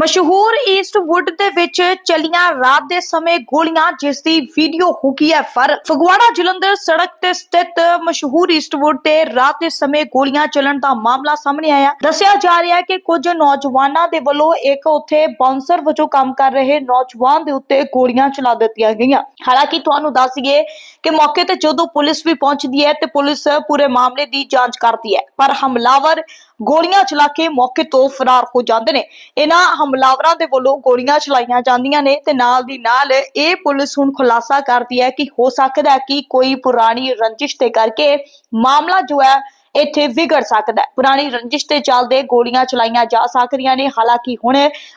ਮਸ਼ਹੂਰ ਈਸਟਵੁੱਡ ਦੇ ਵਿੱਚ ਚਲੀਆਂ ਰਾਤ ਦੇ ਸਮੇਂ ਗੋਲੀਆਂ ਜਿਸ ਦੀ ਵੀਡੀਓ ਹੋ ਹੈ ਫਰ। ਫਗਵਾੜਾ ਜਲੰਧਰ ਸੜਕ ਤੇ ਸਥਿਤ ਮਸ਼ਹੂਰ ਈਸਟਵੁੱਡ ਤੇ ਰਾਤ ਦੇ ਸਮੇਂ ਗੋਲੀਆਂ ਚੱਲਣ ਦਾ ਮਾਮਲਾ ਸਾਹਮਣੇ ਆਇਆ। ਦੱਸਿਆ ਜਾ ਰਿਹਾ ਹੈ ਕਿ ਕੁਝ ਨੌਜਵਾਨਾਂ ਦੇ ਵੱਲੋਂ ਇੱਕ ਉੱਥੇ ਬਾਉਂਸਰ ਵਜੋਂ ਕੰਮ ਕਰ ਰਹੇ ਨੌਜਵਾਨ ਦੇ ਉੱਤੇ ਗੋਲੀਆਂ ਚਲਾ ਦਿੱਤੀਆਂ ਗਈਆਂ। ਹਾਲਾਂਕਿ ਤੁਹਾਨੂੰ ਦੱਸ ਦਈਏ ਕਿ ਮੌਕੇ ਤੇ ਜਦੋਂ ਪੁਲਿਸ ਵੀ ਪਹੁੰਚਦੀ ਹੈ ਤੇ ਪੁਲਿਸ ਪੂਰੇ ਮਾਮਲੇ ਦੀ ਜਾਂਚ ਕਰਦੀ ਹੈ। ਪਰ ਹਮਲਾਵਰ ਗੋਲੀਆਂ ਚਲਾ ਕੇ ਮੌਕੇ ਤੋਂ ਫਰਾਰ ਹੋ ਜਾਂਦੇ ਨੇ। ਇਹਨਾਂ ਹਮਲਾਵਰਾਂ ਦੇ ਵੱਲੋਂ ਗੋਲੀਆਂ ਚਲਾਈਆਂ ਜਾਂਦੀਆਂ ਨੇ ਤੇ ਨਾਲ ਦੀ ਨਾਲ ਇਹ ਪੁਲਿਸ ਹੁਣ ਖੁਲਾਸਾ ਕਰਦੀ ਹੈ ਕਿ ਹੋ ਸਕਦਾ ਹੈ ਕਿ ਕੋਈ ਪੁਰਾਣੀ ਰੰਜਿਸ਼ ਦੇ ਕਰਕੇ ਮਾਮਲਾ ਜੋ ਹੈ ਇੱਥੇ ਵਿਗੜ ਸਕਦਾ ਹੈ। ਪੁਰਾਣੀ ਰੰਜਿਸ਼ ਦੇ ਚੱਲਦੇ ਗੋਲੀਆਂ ਚਲਾਈਆਂ ਜਾ ਸਕਦੀਆਂ ਨੇ। ਹਾਲਾਂਕਿ ਹੁਣ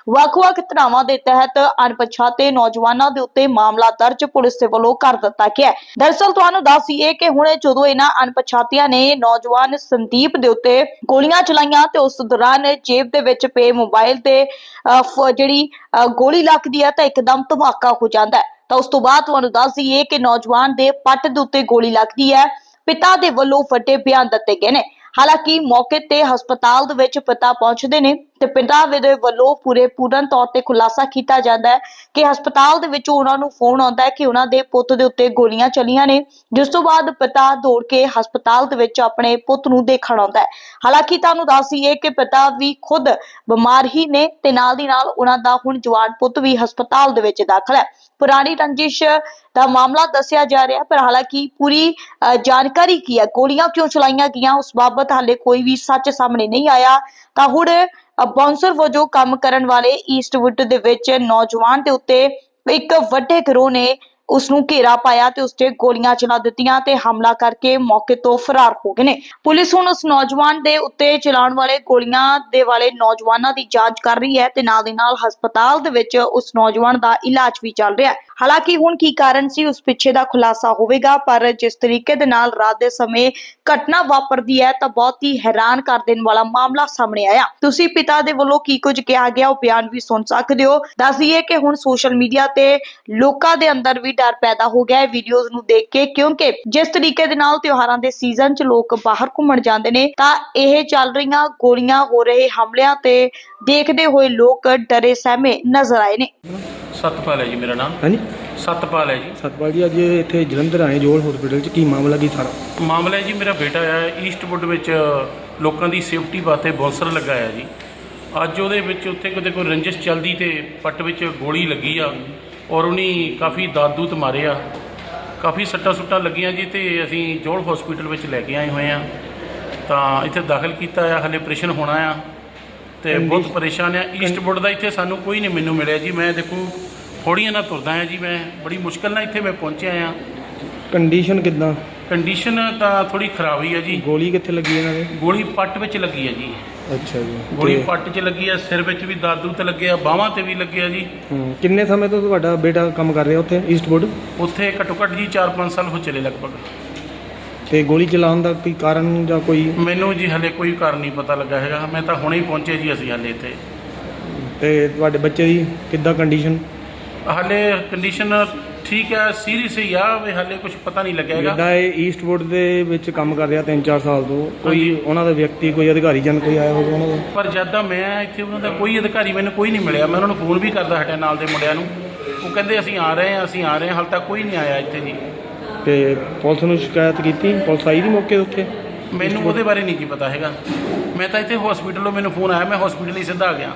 ਵੱਖ-ਵੱਖ ਧਰਾਵਾਂ ਦੇ ਤਹਿਤ ਅਣਪਛਾਤੇ ਨੌਜਵਾਨਾਂ ਦੇ ਉੱਤੇ ਮਾਮਲਾ ਦਰਜ ਪੁਲਿਸ ਦੇ ਵੱਲੋਂ ਕਰ ਦਿੱਤਾ ਗਿਆ ਹੈ। ਦਰਅਸਲ ਤੁਹਾਨੂੰ ਦੱਸ ਦਈਏ ਕਿ ਹੁਣ ਜਦੋਂ ਇਹਨਾਂ ਅਣਪਛਾਤਿਆਂ ਨੇ ਨੌਜਵਾਨ ਸੰਦੀਪ ਦੇ ਉੱਤੇ ਗੋਲੀਆਂ ਚਲਾਈਆਂ ਤੇ ਉਸ ਦੌਰਾਨ ਜੇਬ ਦੇ ਵਿੱਚ ਪਏ ਮੋਬਾਈਲ ਤੇ ਅਹ, ਜਿਹੜੀ ਅਹ, ਗੋਲੀ ਲੱਗਦੀ ਹੈ ਤਾਂ ਇੱਕਦਮ ਧਮਾਕਾ ਹੋ ਜਾਂਦਾ ਹੈ। ਤਾਂ ਉਸ ਤੋਂ ਬਾਅਦ ਤੁਹਾਨੂੰ ਦੱਸ ਦਈਏ ਕਿ ਨੌਜਵਾਨ ਦੇ ਪੱਟ ਦੇ ਉੱਤੇ ਗੋਲੀ ਲੱਗਦੀ ਹੈ। ਪਿਤਾ ਦੇ ਵੱਲੋਂ ਵੱਡੇ ਬਿਆਨ ਦਿੱਤੇ ਗਏ ਨੇ। ਹਾਲਾਂਕਿ ਮੌਕੇ ਤੇ ਹਸਪਤਾਲ ਦੇ ਵਿੱਚ ਪਿਤਾ ਪਹੁੰਚਦੇ ਨੇ। ਤੇ ਪਿਤਾ ਦੇ ਵੱਲੋਂ ਪੂਰੇ ਪੂਰਨ ਤੌਰ ਤੇ ਖੁਲਾਸਾ ਕੀਤਾ ਜਾਂਦਾ ਹੈ ਕਿ ਹਸਪਤਾਲ ਦੇ ਵਿੱਚ ਉਹਨਾਂ ਨੂੰ ਫੋਨ ਆਉਂਦਾ ਹੈ ਕਿ ਉਹਨਾਂ ਦੇ ਪੁੱਤ ਦੇ ਉੱਤੇ ਗੋਲੀਆਂ ਚੱਲੀਆਂ ਨੇ ਜਿਸ ਤੋਂ ਬਾਅਦ ਪਿਤਾ ਦੌੜ ਕੇ ਹਸਪਤਾਲ ਦੇ ਵਿੱਚ ਆਪਣੇ ਪੁੱਤ ਨੂੰ ਦੇਖਣ ਆਉਂਦਾ ਹੈ। ਹਾਲਾਂਕਿ ਤੁਹਾਨੂੰ ਦੱਸ ਦਈਏ ਕਿ ਪਿਤਾ ਵੀ ਖੁਦ ਬਿਮਾਰ ਹੀ ਨੇ ਤੇ ਨਾਲ ਦੀ ਨਾਲ ਉਹਨਾਂ ਦਾ ਹੁਣ ਜਵਾਨ ਪੁੱਤ ਵੀ ਹਸਪਤਾਲ ਦੇ ਵਿੱਚ ਦਾਖਲ ਹੈ। ਪੁਰਾਣੀ ਰੰਜਿਸ਼ ਦਾ ਮਾਮਲਾ ਦੱਸਿਆ ਜਾ ਰਿਹਾ ਪਰ ਹਾਲਾਂਕਿ ਪੂਰੀ ਅ, ਜਾਣਕਾਰੀ ਕੀ ਹੈ? ਗੋਲੀਆਂ ਕਿਉਂ ਚਲਾਈਆਂ ਗਈਆਂ? ਉਸ ਬਾਬਤ ਹਾਲੇ ਕੋਈ ਵੀ ਸੱਚ ਸਾਹਮਣੇ ਨਹੀਂ ਆਇਆ। ਤਾਂ ਹੁਣ ਬਾਉਂਸਰ ਵਜੋਂ ਕੰਮ ਕਰਨ ਵਾਲੇ ਈਸਟਵੁੱਡ ਦੇ ਵਿੱਚ ਨੌਜਵਾਨ ਦੇ ਉੱਤੇ ਇੱਕ ਵੱਡੇ ਗਰੋਹ ਨੇ ਉਸ ਨੂੰ ਘੇਰਾ ਪਾਇਆ ਤੇ ਉਸ ਤੇ ਗੋਲੀਆਂ ਚਲਾ ਦਿੱਤੀਆਂ ਤੇ ਹਮਲਾ ਕਰਕੇ ਮੌਕੇ ਤੋਂ ਫਰਾਰ ਹੋ ਗਏ ਨੇ। ਪੁਲਿਸ ਹੁਣ ਉਸ ਨੌਜਵਾਨ ਦੇ ਉੱਤੇ ਚਲਾਉਣ ਵਾਲੇ ਗੋਲੀਆਂ ਦੇ ਵਾਲੇ ਨੌਜਵਾਨਾਂ ਦੀ ਜਾਂਚ ਕਰ ਰਹੀ ਹੈ ਤੇ ਨਾਲ ਦੀ ਨਾਲ ਹਸਪਤਾਲ ਦੇ ਵਿੱਚ ਉਸ ਨੌਜਵਾਨ ਦਾ ਇਲਾਜ ਵੀ ਚੱਲ ਰਿਹਾ ਹੈ। ਹਾਲਾਂਕਿ ਹੁਣ ਕੀ ਕਾਰਨ ਸੀ, ਉਸ ਪਿੱਛੇ ਦਾ ਖੁਲਾਸਾ ਹੋਵੇਗਾ, ਪਰ ਜਿਸ ਤਰੀਕੇ ਦੇ ਨਾਲ ਰਾਤ ਦੇ ਸਮੇਂ ਘਟਨਾ ਵਾਪਰਦੀ ਹੈ, ਤਾਂ ਬਹੁਤ ਹੀ ਹੈਰਾਨ ਕਰ ਦੇਣ ਵਾਲਾ ਮਾਮਲਾ ਸਾਹਮਣੇ ਆਇਆ। ਤੁਸੀਂ ਪਿਤਾ ਦੇ ਵੱਲੋਂ ਕੀ ਕੁਝ ਕਿਹਾ ਗਿਆ, ਉਹ ਬਿਆਨ ਵੀ ਸੁਣ ਸਕਦੇ ਹੋ। ਦੱਸ ਦਈਏ ਕਿ ਹੁਣ ਸੋਸ਼ਲ ਮੀਡੀਆ ਤੇ ਲੋਕਾਂ ਦੇ ਅੰਦਰ ਵੀ ਡਰ ਪੈਦਾ ਹੋ ਗਿਆ ਹੈ, ਵੀਡੀਓਜ਼ ਨੂੰ ਦੇਖ ਕੇ, ਕਿਉਂਕਿ ਜਿਸ ਤਰੀਕੇ ਦੇ ਨਾਲ ਤਿਉਹਾਰਾਂ ਦੇ ਸੀਜ਼ਨ 'ਚ ਲੋਕ ਬਾਹਰ ਘੁੰਮਣ ਜਾਂਦੇ ਨੇ, ਤਾਂ ਇਹ ਚੱਲ ਰਹੀਆਂ ਗੋਲੀਆਂ ਹੋ ਰਹੇ ਹਮਲਿਆਂ ਤੇ ਦੇਖਦੇ ਹੋਏ ਲੋਕ ਡਰੇ ਸਹਿਮੇ ਨਜ਼ਰ ਆਏ ਨੇ। ਸਤਪਾਲ ਹੈ ਜੀ ਮੇਰਾ ਨਾਮ। ਹਾਂਜੀ। ਸਤਪਾਲ ਹੈ ਜੀ। ਸਤਪਾਲ ਜੀ ਅੱਜ ਇੱਥੇ ਜਲੰਧਰ ਆਏ ਜੋਲ ਹਸਪੀਟਲ ਚ। ਕੀ ਮਾਮਲਾ ਕੀ ਸਾਰਾ? ਮਾਮਲਾ ਹੈ ਜੀ ਮੇਰਾ ਬੇਟਾ ਹੈ ਈਸਟਵੁੱਡ ਵਿੱਚ ਲੋਕਾਂ ਦੀ ਸੇਫਟੀ ਵਾਸਤੇ ਬੌਂਸਰ ਲਗਾਇਆ ਜੀ। ਅੱਜ ਉਹਦੇ ਵਿੱਚ ਉੱਥੇ ਕਿਤੇ ਕੋਈ ਰੰਜਿਸ਼ ਚੱਲਦੀ ਤੇ ਪੱਟ ਵਿੱਚ ਗੋਲੀ ਲੱਗੀ ਆ ਔਰ ਉਹਨੇ ਕਾਫੀ ਦਾਦੂਤ ਮਾਰੇ ਆ। ਕਾਫੀ ਸੱਟਾਂ ਸੁੱਟਾਂ ਲੱਗੀਆਂ ਜੀ ਤੇ ਅਸੀਂ ਜੋਲ ਹਸਪੀਟਲ ਵਿੱਚ ਲੈ ਕੇ ਆਏ ਹੋਏ ਆ। ਤਾਂ ਇੱਥੇ ਦਾਖਲ ਕੀਤਾ ਆ ਹਲੇ ਆਪਰੇਸ਼ਨ ਹੋਣਾ ਆ। ਤੇ ਬਹੁਤ ਪਰੇਸ਼ਾਨ ਆ। ਈਸਟਵੁੱਡ ਦਾ ਇੱਥੇ ਸਾਨੂੰ ਕੋਈ ਨਹੀਂ ਮੈਨੂੰ ਮਿਲਿਆ ਜੀ। ਮੈਂ ਦੇਖੋ ਥੋੜੀਆਂ ਨਾਲ ਤੁਰਦਾ ਆ ਜੀ। ਮੈਂ ਬੜੀ ਮੁਸ਼ਕਲ ਨਾਲ ਇੱਥੇ ਮੈਂ ਪਹੁੰਚਿਆ ਆ। ਕੰਡੀਸ਼ਨ ਕਿਦਾਂ? ਕੰਡੀਸ਼ਨ ਤਾਂ ਥੋੜੀ ਖਰਾਬ ਹੀ ਹੈ ਜੀ। ਗੋਲੀ ਕਿੱਥੇ ਲੱਗੀ ਇਹਨਾਂ ਦੇ? ਗੋਲੀ ਪੱਟ ਵਿੱਚ ਲੱਗੀ ਹੈ ਜੀ। ਅੱਛਾ ਜੀ। ਗੋਲੀ ਪੱਟ 'ਚ ਲੱਗੀ ਹੈ ਸਿਰ ਵਿੱਚ ਵੀ ਦਾਦੂ ਤੇ ਲੱਗਿਆ ਬਾਹਾਂ ਤੇ ਵੀ ਲੱਗਿਆ ਜੀ। ਹੂੰ, ਕਿੰਨੇ ਸਮੇਂ ਤੋਂ ਤੁਹਾਡਾ ਬੇਟਾ ਕੰਮ ਕਰ ਰਿਹਾ ਉੱਥੇ ਈਸਟਵੁੱਡ ਉੱਥੇ ਘੱਟੋ ਘੱਟ ਜੀ 4-5 ਸਾਲ ਹੋ ਚਲੇ ਲਗਭਗ। ਤੇ ਗੋਲੀ ਚਲਾਉਣ ਦਾ ਕੋਈ ਕਾਰਨ ਜਾਂ ਕੋਈ ਮੈਨੂੰ ਜੀ ਹਲੇ ਕੋਈ ਕਾਰਨ ਨਹੀਂ ਪਤਾ ਲੱਗਾ ਹੈਗਾ। ਮੈਂ ਤਾਂ ਹੁਣੇ ਹੀ ਪਹੁੰਚੇ ਜੀ ਅਸੀਂ ਹਲੇ ਇੱਥੇ। ਤੇ ਤੁਹਾਡੇ ਬੱਚੇ ਦੀ ਕਿੱਦਾਂ ਕੰਡੀਸ਼ਨ ਹਲੇ ਕੰਡੀਸ਼ਨ ਠੀਕ ਹੈ ਸੀਰੀਅਸ ਹੀ ਆ ਵੀ ਹਲੇ ਕੁਝ ਪਤਾ ਨਹੀਂ ਲੱਗਿਆ ਹੈਗਾ। ਜਿੱਦਾਂ ਇਹ ਈਸਟਵੁੱਡ ਦੇ ਵਿੱਚ ਕੰਮ ਕਰ ਰਿਹਾ 3-4 ਸਾਲ ਤੋਂ ਕੋਈ ਹਾਂਜੀ। ਉਹਨਾਂ ਦਾ ਵਿਅਕਤੀ ਕੋਈ ਅਧਿਕਾਰੀ ਜਨ ਕੋਈ ਆਇਆ ਹੋਵੇ ਉਹਨਾਂ ਦਾ? ਪਰ ਜਦ ਦਾ ਮੈਂ ਇੱਥੇ ਉਹਨਾਂ ਦਾ ਕੋਈ ਅਧਿਕਾਰੀ ਮੈਨੂੰ ਕੋਈ ਨਹੀਂ ਮਿਲਿਆ। ਮੈਂ ਉਹਨਾਂ ਨੂੰ ਫੋਨ ਵੀ ਕਰਦਾ ਹਟਿਆ ਨਾਲ ਦੇ ਮੁੰਡਿਆਂ ਨੂੰ। ਉਹ ਕਹਿੰਦੇ ਅਸੀਂ ਆ ਰਹੇ ਹਾਂ ਅਸੀਂ ਆ ਰਹੇ ਹਾਂ ਹਾਲੇ ਤੱਕ ਕੋਈ ਨਹੀਂ ਆਇਆ ਇੱਥੇ ਜੀ। ਤੇ ਪੁਲਿਸ ਨੂੰ ਸ਼ਿਕਾਇਤ ਕੀਤੀ, ਪੁਲਿਸ ਆਈ ਦੀ ਮੌਕੇ ਉੱਤੇ? ਮੈਨੂੰ ਉਹਦੇ ਬਾਰੇ ਨਹੀਂ ਕੀ ਪਤਾ ਹੈਗਾ। ਮੈਂ ਤਾਂ ਇੱਥੇ ਹਸਪੀਟਲੋਂ ਮੈਨੂੰ ਫੋਨ ਆਇਆ, ਮੈਂ ਹਸਪੀਟਲ ਹੀ ਸਿੱਧਾ ਆ ਗਿਆ।